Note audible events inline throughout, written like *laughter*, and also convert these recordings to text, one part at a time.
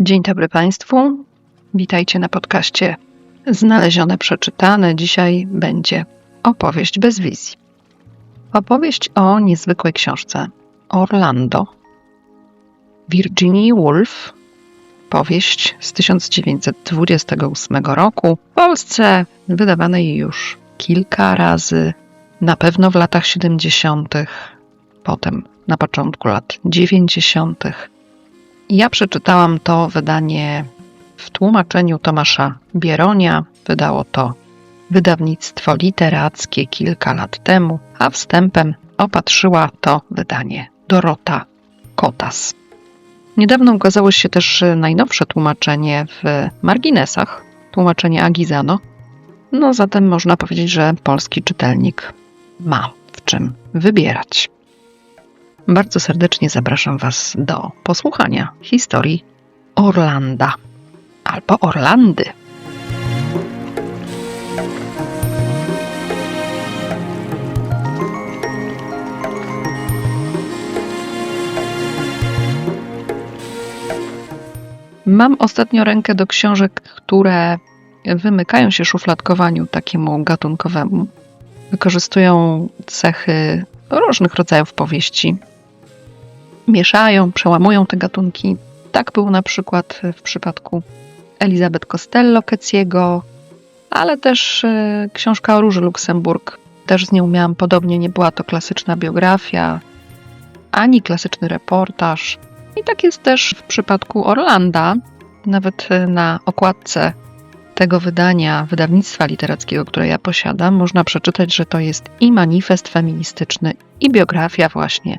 Dzień dobry Państwu. Witajcie na podcaście Znalezione Przeczytane. Dzisiaj będzie opowieść bez wizji. Opowieść o niezwykłej książce Orlando. Virginia Woolf. Powieść z 1928 roku. W Polsce wydawanej już kilka razy. Na pewno w latach 70., potem na początku lat 90. Ja przeczytałam to wydanie w tłumaczeniu Tomasza Bieronia. Wydało to wydawnictwo literackie kilka lat temu, a wstępem opatrzyła to wydanie Dorota Kotas. Niedawno ukazało się też najnowsze tłumaczenie w marginesach, tłumaczenie Agizano. No zatem można powiedzieć, że polski czytelnik ma w czym wybierać. Bardzo serdecznie zapraszam Was do posłuchania historii Orlanda albo Orlandy. Mam ostatnio rękę do książek, które wymykają się szufladkowaniu takiemu gatunkowemu. Wykorzystują cechy różnych rodzajów powieści, mieszają, przełamują te gatunki. Tak było na przykład w przypadku Elizabeth Costello Keciego, ale też e, książka o Róży Luksemburg. Też z nią miałam podobnie, nie była to klasyczna biografia, ani klasyczny reportaż. I tak jest też w przypadku Orlanda. Nawet e, na okładce tego wydania, wydawnictwa literackiego, które ja posiadam, można przeczytać, że to jest i manifest feministyczny, i biografia właśnie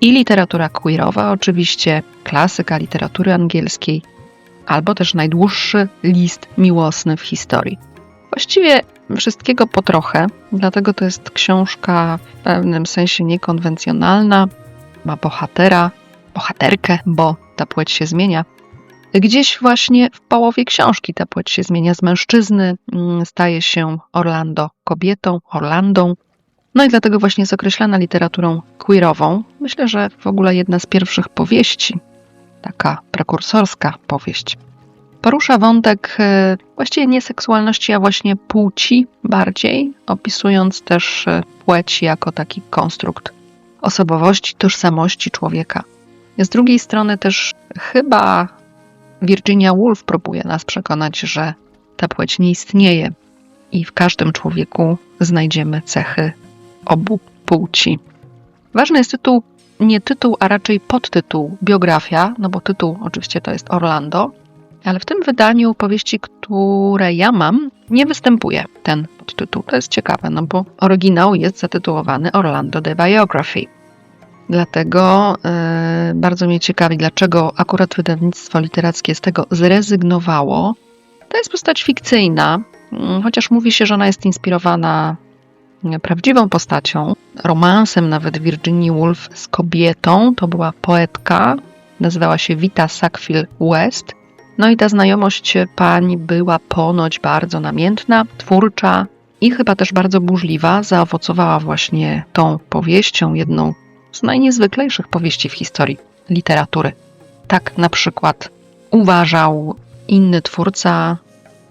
i literatura queerowa, oczywiście klasyka literatury angielskiej, albo też najdłuższy list miłosny w historii. Właściwie wszystkiego po trochę, dlatego to jest książka w pewnym sensie niekonwencjonalna. Ma bohatera, bohaterkę, bo ta płeć się zmienia. Gdzieś właśnie w połowie książki ta płeć się zmienia z mężczyzny, mm, staje się Orlando kobietą, Orlandą, no i dlatego właśnie jest określana literaturą queerową. Myślę, że w ogóle jedna z pierwszych powieści, taka prekursorska powieść, porusza wątek e, właściwie nie seksualności, a właśnie płci bardziej, opisując też e, płeć jako taki konstrukt osobowości, tożsamości człowieka. Z drugiej strony też chyba Virginia Woolf próbuje nas przekonać, że ta płeć nie istnieje i w każdym człowieku znajdziemy cechy obu płci. Ważny jest tytuł, nie tytuł, a raczej podtytuł biografia, no bo tytuł oczywiście to jest Orlando, ale w tym wydaniu powieści, które ja mam, nie występuje ten podtytuł. To jest ciekawe, no bo oryginał jest zatytułowany Orlando The Biography. Dlatego yy, bardzo mnie ciekawi, dlaczego akurat wydawnictwo literackie z tego zrezygnowało. To jest postać fikcyjna, yy, chociaż mówi się, że ona jest inspirowana prawdziwą postacią, romansem nawet Virginia Woolf z kobietą. To była poetka, nazywała się Vita Sackville West. No i ta znajomość pań była ponoć bardzo namiętna, twórcza i chyba też bardzo burzliwa. Zaowocowała właśnie tą powieścią, jedną z najniezwyklejszych powieści w historii literatury. Tak na przykład uważał inny twórca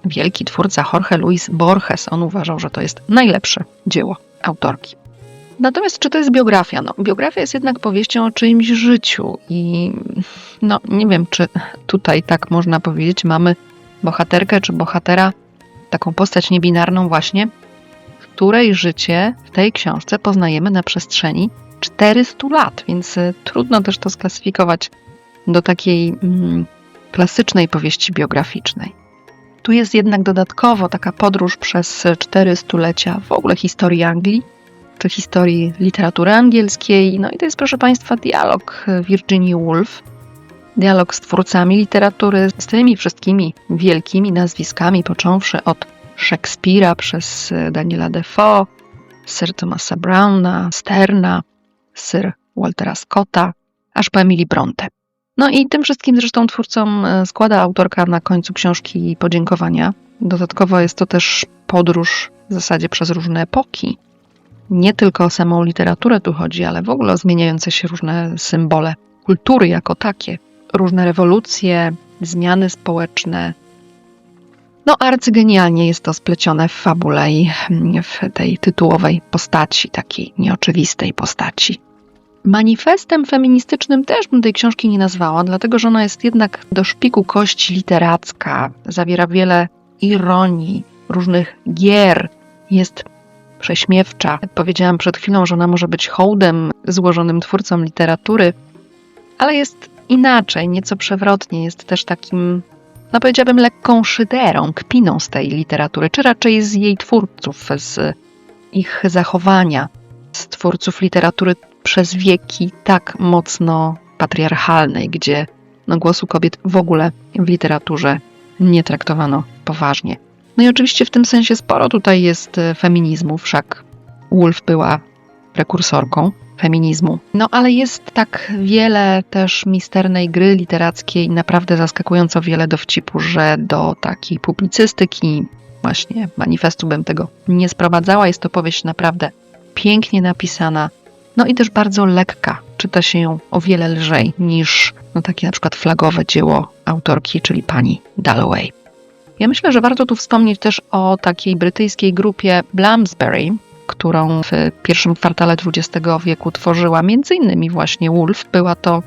wielki twórca Jorge Luis Borges. On uważał, że to jest najlepsze dzieło autorki. Natomiast czy to jest biografia? No, biografia jest jednak powieścią o czyimś życiu i no, nie wiem, czy tutaj tak można powiedzieć, mamy bohaterkę czy bohatera, taką postać niebinarną właśnie, której życie w tej książce poznajemy na przestrzeni 400 lat, więc y, trudno też to sklasyfikować do takiej mm, klasycznej powieści biograficznej. Tu jest jednak dodatkowo taka podróż przez cztery stulecia w ogóle historii Anglii, czy historii literatury angielskiej. No i to jest, proszę Państwa, dialog Virginia Woolf, dialog z twórcami literatury, z tymi wszystkimi wielkimi nazwiskami, począwszy od Szekspira przez Daniela Defoe, Sir Thomasa Browna, Sterna, Sir Waltera Scotta, aż po Emily Bronte. No i tym wszystkim zresztą twórcom e, składa autorka na końcu książki podziękowania. Dodatkowo jest to też podróż w zasadzie przez różne epoki. Nie tylko o samą literaturę tu chodzi, ale w ogóle o zmieniające się różne symbole kultury jako takie. Różne rewolucje, zmiany społeczne. No, arcygenialnie jest to splecione w fabule i w tej tytułowej postaci, takiej nieoczywistej postaci. Manifestem feministycznym też bym tej książki nie nazwała, dlatego że ona jest jednak do szpiku kości literacka, zawiera wiele ironii, różnych gier, jest prześmiewcza. Powiedziałam przed chwilą, że ona może być hołdem złożonym twórcom literatury, ale jest inaczej, nieco przewrotnie, jest też takim, no powiedziałabym, lekką szyderą, kpiną z tej literatury, czy raczej z jej twórców, z ich zachowania, z twórców literatury przez wieki tak mocno patriarchalnej, gdzie no, głosu kobiet w ogóle w literaturze nie traktowano poważnie. No i oczywiście w tym sensie sporo tutaj jest e, feminizmu, wszak Woolf była prekursorką feminizmu. No ale jest tak wiele też misternej gry literackiej, naprawdę zaskakująco wiele dowcipu, że do takiej publicystyki, właśnie manifestu bym tego nie sprowadzała. Jest to powieść naprawdę pięknie napisana, no i też bardzo lekka. Czyta się ją o wiele lżej niż no, takie na przykład flagowe dzieło autorki, czyli pani Dalloway. Ja myślę, że warto tu wspomnieć też o takiej brytyjskiej grupie Bloomsbury, którą w pierwszym kwartale XX wieku tworzyła między innymi właśnie Woolf. Była to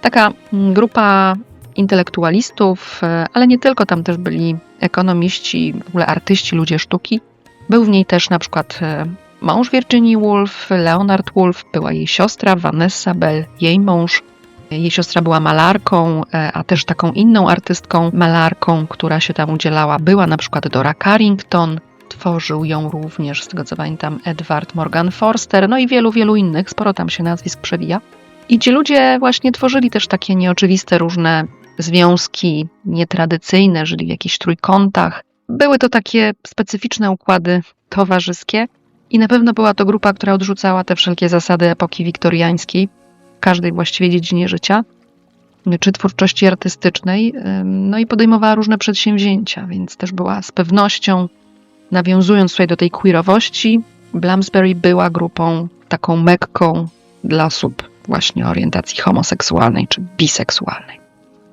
taka grupa intelektualistów, ale nie tylko, tam też byli ekonomiści, w ogóle artyści, ludzie sztuki. Był w niej też na przykład e, mąż Virginia Woolf, Leonard Woolf, była jej siostra Vanessa Bell, jej mąż, jej siostra była malarką, e, a też taką inną artystką, malarką, która się tam udzielała, była na przykład Dora Carrington. Tworzył ją również, z tego co pamiętam, Edward Morgan Forster, no i wielu, wielu innych, sporo tam się nazwisk przewija. I ci ludzie właśnie tworzyli też takie nieoczywiste różne związki nietradycyjne, żyli w jakichś trójkątach. Były to takie specyficzne układy towarzyskie i na pewno była to grupa, która odrzucała te wszelkie zasady epoki wiktoriańskiej, każdej właściwie dziedzinie życia, czy twórczości artystycznej, no i podejmowała różne przedsięwzięcia, więc też była z pewnością, nawiązując tutaj do tej queerowości, Bloomsbury była grupą taką mekką dla osób właśnie orientacji homoseksualnej czy biseksualnej.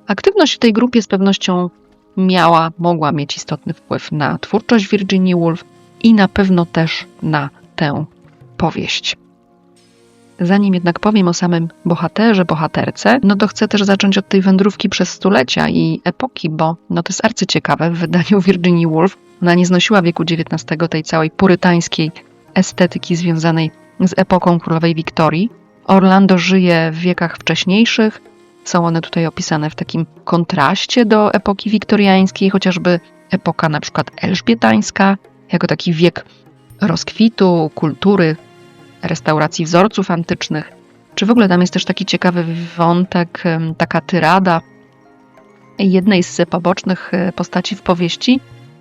Aktywność w tej grupie z pewnością miała, mogła mieć istotny wpływ na twórczość Virginia Woolf i na pewno też na tę powieść. Zanim jednak powiem o samym bohaterze, bohaterce, no to chcę też zacząć od tej wędrówki przez stulecia i epoki, bo no to jest arcyciekawe w wydaniu Virginia Woolf. Ona nie znosiła wieku XIX tej całej purytańskiej estetyki związanej z epoką królowej Wiktorii. Orlando żyje w wiekach wcześniejszych. Są one tutaj opisane w takim kontraście do epoki wiktoriańskiej, chociażby epoka na przykład elżbietańska, jako taki wiek rozkwitu, kultury, restauracji wzorców antycznych. Czy w ogóle tam jest też taki ciekawy wątek, taka tyrada jednej z pobocznych e, postaci w powieści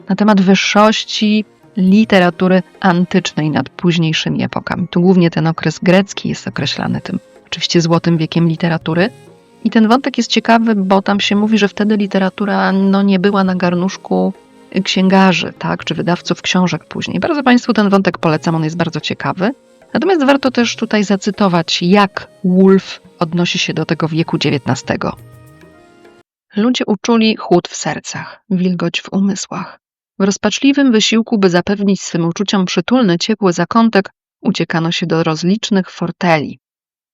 na temat wyższości literatury antycznej nad późniejszymi epokami. Tu głównie ten okres grecki jest określany tym, oczywiście złotym wiekiem literatury. I ten wątek jest ciekawy, bo tam się mówi, że wtedy literatura no, nie była na garnuszku księgarzy, tak, czy wydawców książek później. Bardzo Państwu ten wątek polecam, on jest bardzo ciekawy. Natomiast warto też tutaj zacytować, jak Wolf odnosi się do tego wieku XIX. Ludzie uczuli chłód w sercach, wilgoć w umysłach. W rozpaczliwym wysiłku, by zapewnić swym uczuciom przytulny, ciepły zakątek, uciekano się do rozlicznych forteli.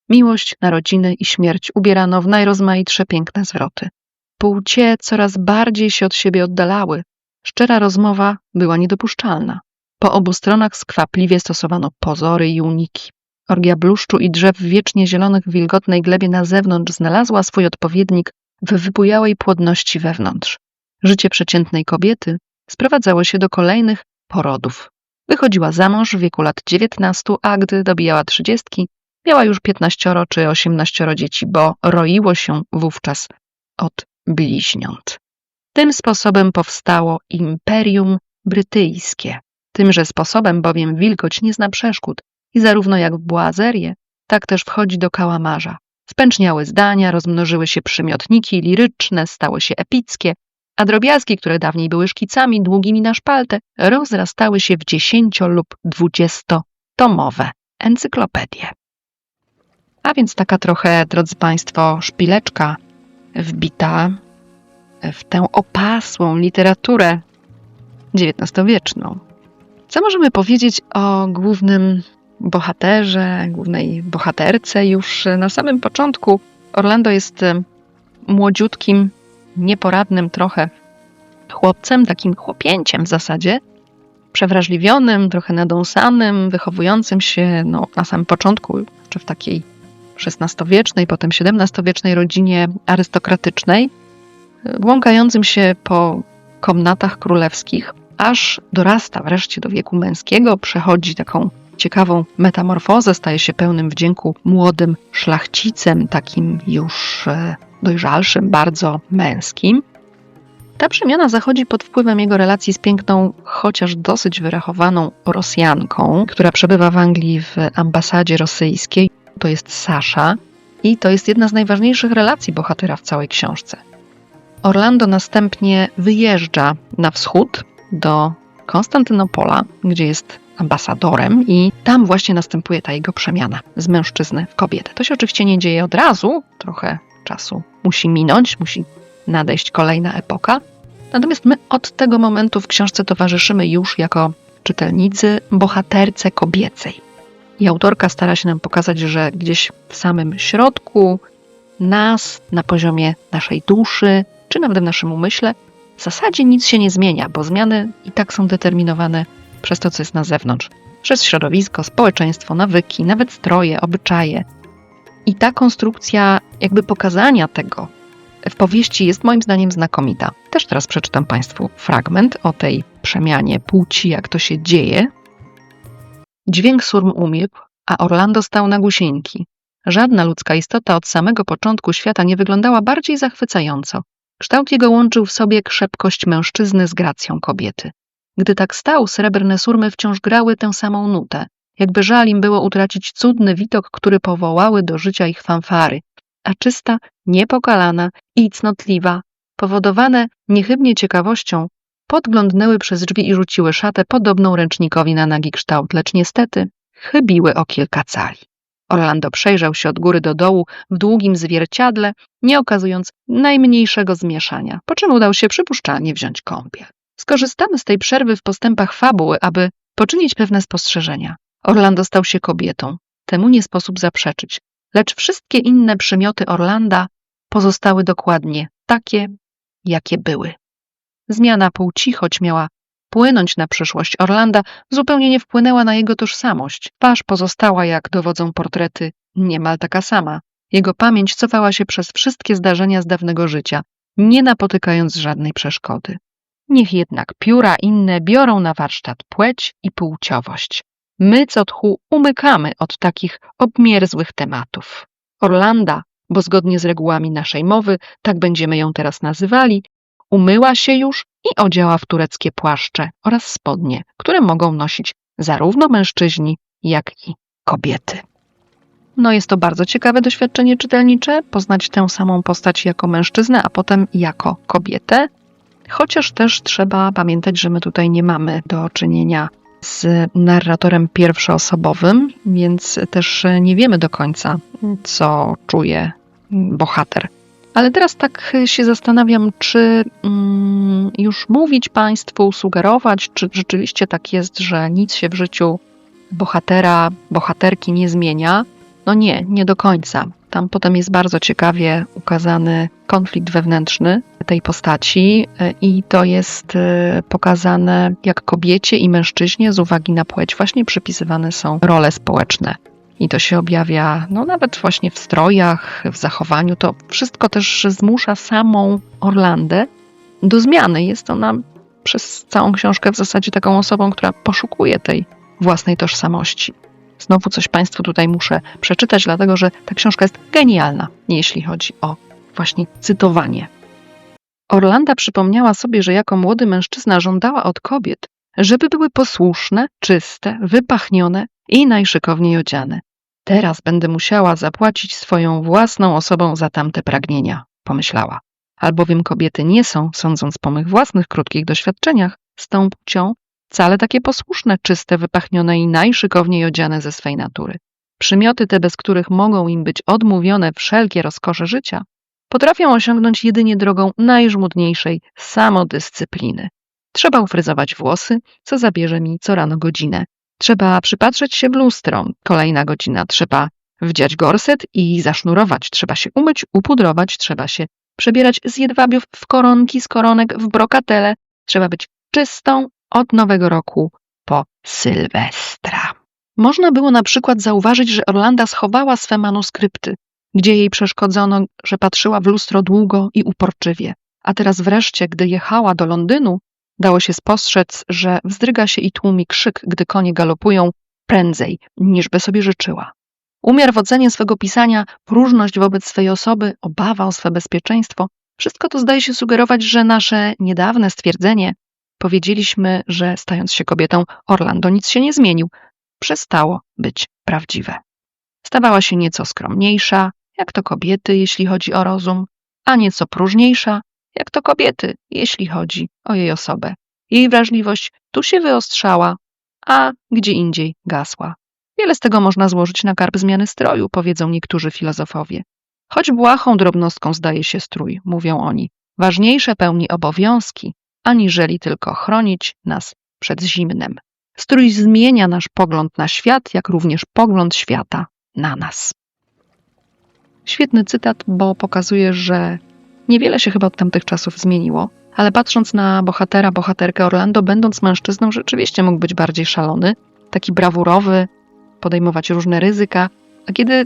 Miłość, narodziny i śmierć ubierano w najrozmaitsze piękne zwroty. Płcie coraz bardziej się od siebie oddalały. Szczera rozmowa była niedopuszczalna. Po obu stronach skwapliwie stosowano pozory i uniki. Orgia bluszczu i drzew wiecznie zielonych w wilgotnej glebie na zewnątrz znalazła swój odpowiednik w wybujałej płodności wewnątrz. Życie przeciętnej kobiety sprowadzało się do kolejnych porodów. Wychodziła za mąż w wieku lat 19, a gdy dobijała trzydziestki, miała już 15 czy 18 dzieci, bo roiło się wówczas od bliźniąt. Tym sposobem powstało Imperium Brytyjskie. Tymże sposobem bowiem wilgoć nie zna przeszkód i zarówno jak w błazerię, tak też wchodzi do kałamarza. Spęczniały zdania, rozmnożyły się przymiotniki liryczne, stały się epickie, a drobiazgi, które dawniej były szkicami długimi na szpaltę, rozrastały się w dziesięcio lub dwudziestotomowe encyklopedie. A więc taka trochę, drodzy Państwo, szpileczka wbita w tę opasłą literaturę XIX-wieczną. Co możemy powiedzieć o głównym bohaterze, głównej bohaterce? Już na samym początku Orlando jest młodziutkim, nieporadnym trochę chłopcem, takim chłopięciem w zasadzie, przewrażliwionym, trochę nadąsanym, wychowującym się no, na samym początku, czy w takiej XVI-wiecznej, potem XVII-wiecznej rodzinie arystokratycznej, błąkającym się po komnatach królewskich, aż dorasta wreszcie do wieku męskiego, przechodzi taką ciekawą metamorfozę, staje się pełnym wdzięku młodym szlachcicem, takim już e, dojrzalszym, bardzo męskim. Ta przemiana zachodzi pod wpływem jego relacji z piękną, chociaż dosyć wyrachowaną Rosjanką, która przebywa w Anglii w ambasadzie rosyjskiej. To jest Sasza i to jest jedna z najważniejszych relacji bohatera w całej książce. Orlando następnie wyjeżdża na wschód do Konstantynopola, gdzie jest ambasadorem, i tam właśnie następuje ta jego przemiana z mężczyzny w kobietę. To się oczywiście nie dzieje od razu, trochę czasu musi minąć, musi nadejść kolejna epoka. Natomiast my od tego momentu w książce towarzyszymy już jako czytelnicy bohaterce kobiecej. I autorka stara się nam pokazać, że gdzieś w samym środku nas, na poziomie naszej duszy, czy nawet w naszym umyśle, w zasadzie nic się nie zmienia, bo zmiany i tak są determinowane przez to, co jest na zewnątrz. Przez środowisko, społeczeństwo, nawyki, nawet stroje, obyczaje. I ta konstrukcja jakby pokazania tego w powieści jest moim zdaniem znakomita. Też teraz przeczytam Państwu fragment o tej przemianie płci, jak to się dzieje. Dźwięk surm umilkł, a Orlando stał na gusieńki. Żadna ludzka istota od samego początku świata nie wyglądała bardziej zachwycająco. Kształt jego łączył w sobie krzepkość mężczyzny z gracją kobiety. Gdy tak stał, srebrne surmy wciąż grały tę samą nutę. Jakby żal im było utracić cudny widok, który powołały do życia ich fanfary, a czysta, niepokalana i cnotliwa, powodowane niechybnie ciekawością, podglądnęły przez drzwi i rzuciły szatę podobną ręcznikowi na nagi kształt, lecz niestety chybiły o kilka cali. Orlando przejrzał się od góry do dołu w długim zwierciadle, nie okazując najmniejszego zmieszania, po czym udał się przypuszczalnie wziąć kąpiel. Skorzystamy z tej przerwy w postępach fabuły, aby poczynić pewne spostrzeżenia. Orlando stał się kobietą. Temu nie sposób zaprzeczyć. Lecz wszystkie inne przymioty Orlanda pozostały dokładnie takie, jakie były. Zmiana płci, choć miała płynąć na przyszłość Orlanda, zupełnie nie wpłynęła na jego tożsamość. Twarz pozostała, jak dowodzą portrety, niemal taka sama. Jego pamięć cofała się przez wszystkie zdarzenia z dawnego życia, nie napotykając żadnej przeszkody. Niech jednak pióra inne biorą na warsztat płeć i płciowość. My, co tchu, umykamy od takich obmierzłych tematów. Orlanda, bo zgodnie z regułami naszej mowy, tak będziemy ją teraz nazywali, umyła się już i odziała w tureckie płaszcze oraz spodnie, które mogą nosić zarówno mężczyźni, jak i kobiety. No jest to bardzo ciekawe doświadczenie czytelnicze, poznać tę samą postać jako mężczyznę, a potem jako kobietę, chociaż też trzeba pamiętać, że my tutaj nie mamy do czynienia z narratorem pierwszoosobowym, więc też nie wiemy do końca, co czuje bohater. Ale teraz tak się zastanawiam, czy mm, już mówić Państwu, sugerować, czy rzeczywiście tak jest, że nic się w życiu bohatera, bohaterki nie zmienia. No nie, nie do końca. Tam potem jest bardzo ciekawie ukazany konflikt wewnętrzny tej postaci e, i to jest e, pokazane, jak kobiecie i mężczyźnie z uwagi na płeć właśnie przypisywane są role społeczne. I to się objawia no, nawet właśnie w strojach, w zachowaniu. To wszystko też zmusza samą Orlandę do zmiany. Jest ona przez całą książkę w zasadzie taką osobą, która poszukuje tej własnej tożsamości. Znowu coś Państwu tutaj muszę przeczytać, dlatego że ta książka jest genialna, jeśli chodzi o właśnie cytowanie. Orlanda przypomniała sobie, że jako młody mężczyzna żądała od kobiet, żeby były posłuszne, czyste, wypachnione i najszykowniej odziane. Teraz będę musiała zapłacić swoją własną osobą za tamte pragnienia, pomyślała. Albowiem kobiety nie są, sądząc po mych własnych krótkich doświadczeniach, z tą płcią wcale takie posłuszne, czyste, wypachnione i najszykowniej odziane ze swej natury. Przymioty te, bez których mogą im być odmówione wszelkie rozkosze życia, potrafią osiągnąć jedynie drogą najżmudniejszej samodyscypliny. Trzeba ufryzować włosy, co zabierze mi co rano godzinę. Trzeba przypatrzeć się w lustro, kolejna godzina. Trzeba wdziać gorset i zasznurować. Trzeba się umyć, upudrować, trzeba się przebierać z jedwabiów w koronki, z koronek w brokatele. Trzeba być czystą od nowego roku po Sylwestra. Można było na przykład zauważyć, że Orlanda schowała swe manuskrypty, gdzie jej przeszkodzono, że patrzyła w lustro długo i uporczywie. A teraz wreszcie, gdy jechała do Londynu, dało się spostrzec, że wzdryga się i tłumi krzyk, gdy konie galopują prędzej, niż by sobie życzyła. Umiar w ocenie swego pisania, próżność wobec swej osoby, obawa o swe bezpieczeństwo, wszystko to zdaje się sugerować, że nasze niedawne stwierdzenie, powiedzieliśmy, że stając się kobietą, Orlando nic się nie zmienił, przestało być prawdziwe. Stawała się nieco skromniejsza, jak to kobiety, jeśli chodzi o rozum, a nieco próżniejsza, jak to kobiety, jeśli chodzi o jej osobę. Jej wrażliwość tu się wyostrzała, a gdzie indziej gasła. Wiele z tego można złożyć na karb zmiany stroju, powiedzą niektórzy filozofowie. Choć błahą drobnostką zdaje się strój, mówią oni, ważniejsze pełni obowiązki, aniżeli tylko chronić nas przed zimnem. Strój zmienia nasz pogląd na świat, jak również pogląd świata na nas. Świetny cytat, bo pokazuje, że niewiele się chyba od tamtych czasów zmieniło, ale patrząc na bohatera, bohaterkę Orlando, będąc mężczyzną, rzeczywiście mógł być bardziej szalony, taki brawurowy, podejmować różne ryzyka. A kiedy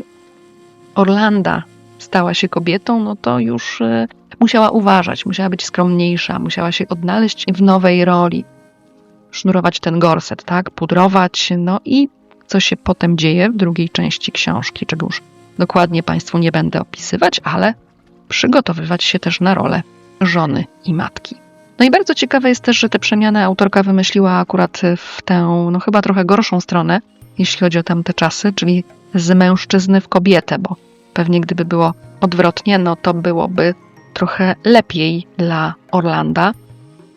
Orlanda stała się kobietą, no to już y, musiała uważać, musiała być skromniejsza, musiała się odnaleźć w nowej roli, sznurować ten gorset, tak, pudrować, no i co się potem dzieje w drugiej części książki, czego już dokładnie Państwu nie będę opisywać, ale przygotowywać się też na rolę żony i matki. No i bardzo ciekawe jest też, że tę przemianę autorka wymyśliła akurat w tę, no chyba trochę gorszą stronę, jeśli chodzi o tamte czasy, czyli z mężczyzny w kobietę, bo pewnie gdyby było odwrotnie, no to byłoby trochę lepiej dla Orlanda.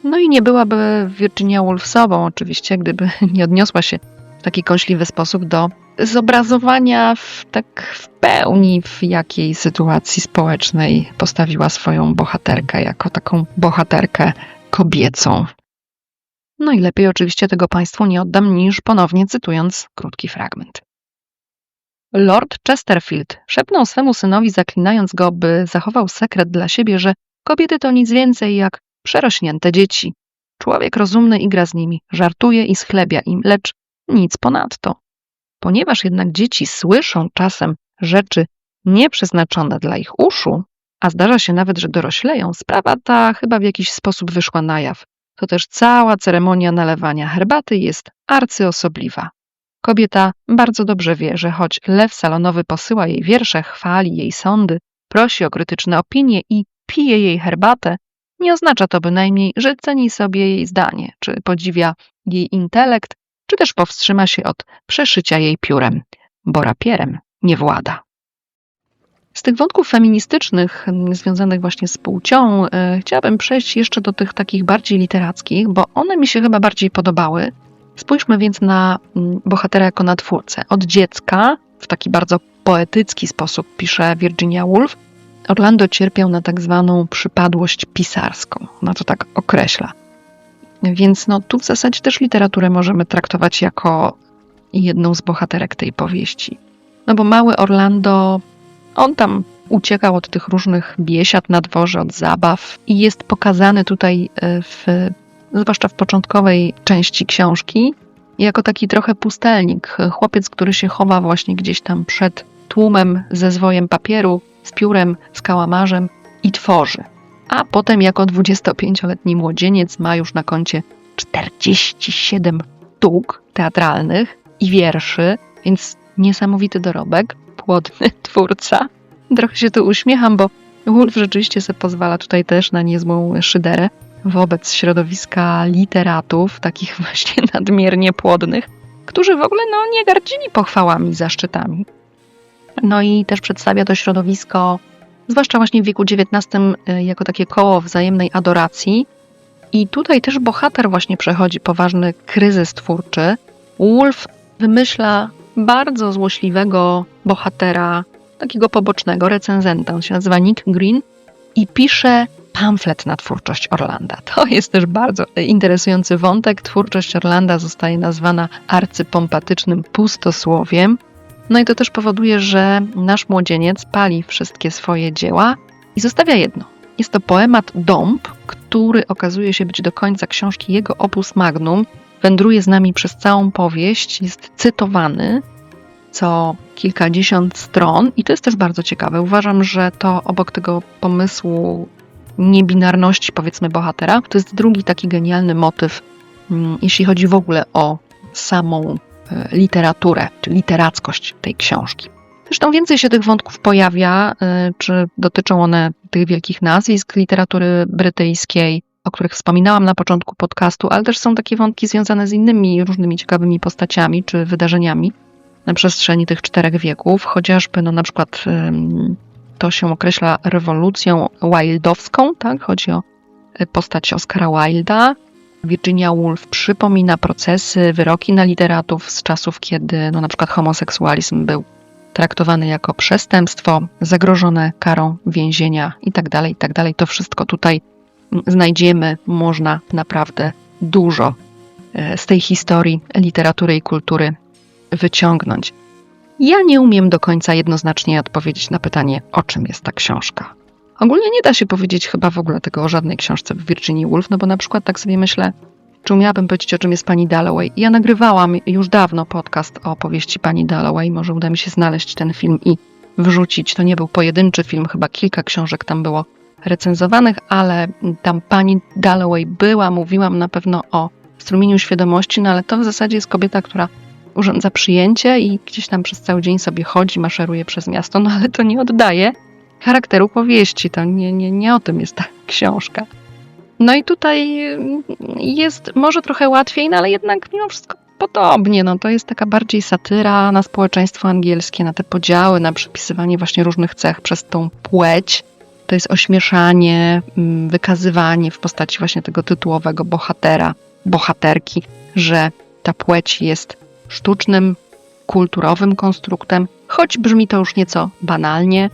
No i nie byłaby Virginia Woolf sobą, oczywiście, gdyby *laughs* nie odniosła się w taki kąśliwy sposób do zobrazowania w, tak w pełni, w jakiej sytuacji społecznej postawiła swoją bohaterkę, jako taką bohaterkę kobiecą. No i lepiej oczywiście tego Państwu nie oddam niż ponownie cytując krótki fragment. Lord Chesterfield szepnął swemu synowi, zaklinając go, by zachował sekret dla siebie, że kobiety to nic więcej jak przerośnięte dzieci. Człowiek rozumny igra z nimi, żartuje i schlebia im, lecz nic ponadto. Ponieważ jednak dzieci słyszą czasem rzeczy nieprzeznaczone dla ich uszu, a zdarza się nawet, że dorośleją, sprawa ta chyba w jakiś sposób wyszła na jaw. To też cała ceremonia nalewania herbaty jest arcyosobliwa. Kobieta bardzo dobrze wie, że choć lew salonowy posyła jej wiersze, chwali jej sądy, prosi o krytyczne opinie i pije jej herbatę, nie oznacza to bynajmniej, że ceni sobie jej zdanie, czy podziwia jej intelekt, czy też powstrzyma się od przeszycia jej piórem, bo rapierem nie włada. Z tych wątków feministycznych związanych właśnie z płcią, y, chciałabym przejść jeszcze do tych takich bardziej literackich, bo one mi się chyba bardziej podobały. Spójrzmy więc na mm, bohatera jako na twórcę. Od dziecka, w taki bardzo poetycki sposób pisze Virginia Woolf, Orlando cierpiał na tak zwaną przypadłość pisarską. No to tak określa. Więc no, tu w zasadzie też literaturę możemy traktować jako jedną z bohaterek tej powieści. No bo mały Orlando, on tam uciekał od tych różnych biesiad na dworze, od zabaw i jest pokazany tutaj e, w, zwłaszcza w początkowej części książki, jako taki trochę pustelnik, chłopiec, który się chowa właśnie gdzieś tam przed tłumem ze zwojem papieru, z piórem, z kałamarzem i tworzy a potem jako 25-letni młodzieniec ma już na koncie 47 sztuk teatralnych i wierszy, więc niesamowity dorobek, płodny *laughs* twórca. Trochę się tu uśmiecham, bo Wolf rzeczywiście sobie pozwala tutaj też na niezłą szyderę wobec środowiska literatów, takich *laughs* właśnie nadmiernie płodnych, którzy w ogóle no, nie gardzili pochwałami, zaszczytami. No i też przedstawia to środowisko zwłaszcza właśnie w wieku XIX, y, jako takie koło wzajemnej adoracji. I tutaj też bohater właśnie przechodzi poważny kryzys twórczy. Wolf wymyśla bardzo złośliwego bohatera, takiego pobocznego recenzenta. On się nazywa Nick Green i pisze pamflet na twórczość Orlanda. *laughs* To jest też bardzo interesujący wątek. Twórczość Orlanda zostaje nazwana arcypompatycznym pustosłowiem. No i to też powoduje, że nasz młodzieniec pali wszystkie swoje dzieła i zostawia jedno. Jest to poemat Dąb, który okazuje się być do końca książki jego opus magnum. Wędruje z nami przez całą powieść, jest cytowany co kilkadziesiąt stron i to jest też bardzo ciekawe. Uważam, że to obok tego pomysłu niebinarności, powiedzmy, bohatera, to jest drugi taki genialny motyw, mm, jeśli chodzi w ogóle o samą literaturę, czy literackość tej książki. Zresztą więcej się tych wątków pojawia, e, czy dotyczą one tych wielkich nazwisk literatury brytyjskiej, o których wspominałam na początku podcastu, ale też są takie wątki związane z innymi różnymi ciekawymi postaciami czy wydarzeniami na przestrzeni tych czterech wieków, chociażby no na przykład to się określa rewolucją wildowską, tak? Chodzi o e, postać Oscara Wilda. Virginia Woolf przypomina procesy, wyroki na literatów z czasów, kiedy no, na przykład homoseksualizm był traktowany jako przestępstwo, zagrożone karą więzienia itd., tak itd. Tak to wszystko tutaj znajdziemy, można naprawdę dużo e, z tej historii literatury i kultury wyciągnąć. Ja nie umiem do końca jednoznacznie odpowiedzieć na pytanie, o czym jest ta książka. Ogólnie nie da się powiedzieć chyba w ogóle tego o żadnej książce w Virginia Woolf, no bo na przykład tak sobie myślę, czy umiałabym powiedzieć, o czym jest pani Dalloway. Ja nagrywałam już dawno podcast o opowieści pani Dalloway, może uda mi się znaleźć ten film i wrzucić. To nie był pojedynczy film, chyba kilka książek tam było recenzowanych, ale tam pani Dalloway była, mówiłam na pewno o strumieniu świadomości, no ale to w zasadzie jest kobieta, która urządza przyjęcie i gdzieś tam przez cały dzień sobie chodzi, maszeruje przez miasto, no ale to nie oddaje charakteru powieści, to nie, nie, nie o tym jest ta *laughs* książka. No i tutaj jest może trochę łatwiej, no ale jednak mimo wszystko podobnie. No, to jest taka bardziej satyra na społeczeństwo angielskie, na te podziały, na przypisywanie właśnie różnych cech przez tą płeć. To jest ośmieszanie, mm, wykazywanie w postaci właśnie tego tytułowego bohatera, bohaterki, że ta płeć jest sztucznym, kulturowym konstruktem, choć brzmi to już nieco banalnie.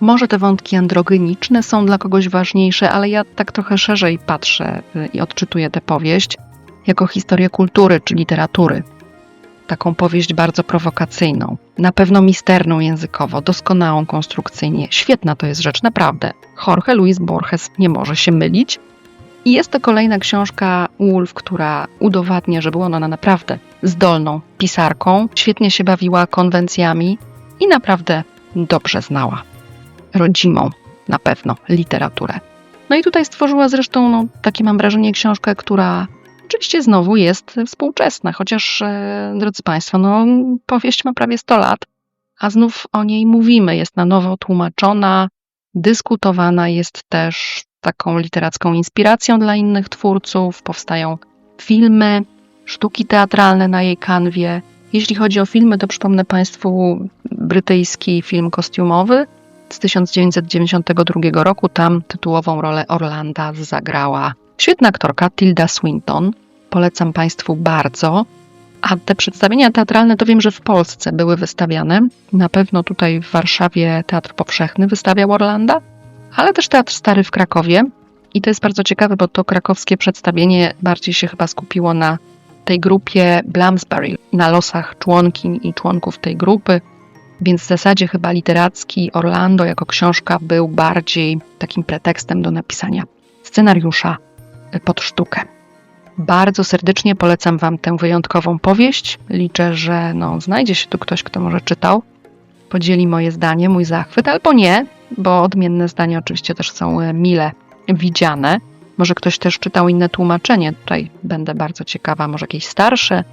Może te wątki androgeniczne są dla kogoś ważniejsze, ale ja tak trochę szerzej patrzę y, i odczytuję tę powieść jako historię kultury czy literatury. Taką powieść bardzo prowokacyjną, na pewno misterną językowo, doskonałą konstrukcyjnie. Świetna to jest rzecz, naprawdę. Jorge Luis Borges nie może się mylić. I jest to kolejna książka Wolf, która udowadnia, że była ona naprawdę zdolną pisarką, świetnie się bawiła konwencjami i naprawdę dobrze znała rodzimą na pewno literaturę. No i tutaj stworzyła zresztą, no, takie mam wrażenie, książkę, która oczywiście znowu jest współczesna, chociaż, e, drodzy Państwo, no, powieść ma prawie 100 lat, a znów o niej mówimy. Jest na nowo tłumaczona, dyskutowana, jest też taką literacką inspiracją dla innych twórców. Powstają filmy, sztuki teatralne na jej kanwie. Jeśli chodzi o filmy, to przypomnę Państwu brytyjski film kostiumowy z 1992 roku. Tam tytułową rolę Orlanda zagrała świetna aktorka Tilda Swinton. Polecam Państwu bardzo. A te przedstawienia teatralne to wiem, że w Polsce były wystawiane. Na pewno tutaj w Warszawie Teatr Powszechny wystawiał Orlanda, ale też Teatr Stary w Krakowie. I to jest bardzo ciekawe, bo to krakowskie przedstawienie bardziej się chyba skupiło na tej grupie Bloomsbury, na losach członkiń i członków tej grupy, więc w zasadzie chyba literacki Orlando jako książka był bardziej takim pretekstem do napisania scenariusza pod sztukę. Bardzo serdecznie polecam Wam tę wyjątkową powieść. Liczę, że no, znajdzie się tu ktoś, kto może czytał, podzieli moje zdanie, mój zachwyt, albo nie, bo odmienne zdania oczywiście też są e, mile widziane. Może ktoś też czytał inne tłumaczenie, tutaj będę bardzo ciekawa, może jakieś starsze,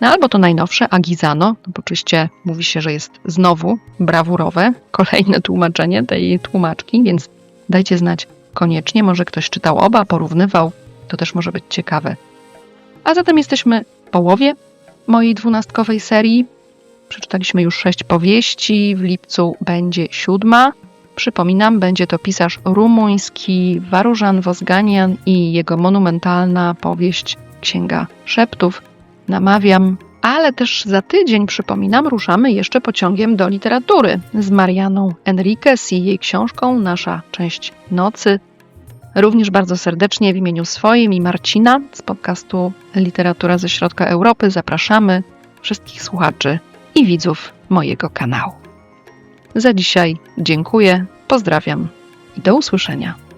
no albo to najnowsze, Agizano, no bo oczywiście mówi się, że jest znowu brawurowe, *laughs* kolejne tłumaczenie tej tłumaczki, więc dajcie znać koniecznie, może ktoś czytał oba, porównywał, to też może być ciekawe. A zatem jesteśmy w połowie mojej dwunastkowej serii. Przeczytaliśmy już sześć powieści, w lipcu będzie siódma. Przypominam, będzie to pisarz rumuński Warużan Wozganian i jego monumentalna powieść Księga Szeptów. Namawiam, Ale też za tydzień, przypominam, ruszamy jeszcze pociągiem do literatury z Marianą Enriquez i jej książką Nasza część nocy. Również bardzo serdecznie w imieniu swoim i Marcina z podcastu Literatura ze Środka Europy zapraszamy wszystkich słuchaczy i widzów mojego kanału. Za dzisiaj dziękuję, pozdrawiam i do usłyszenia.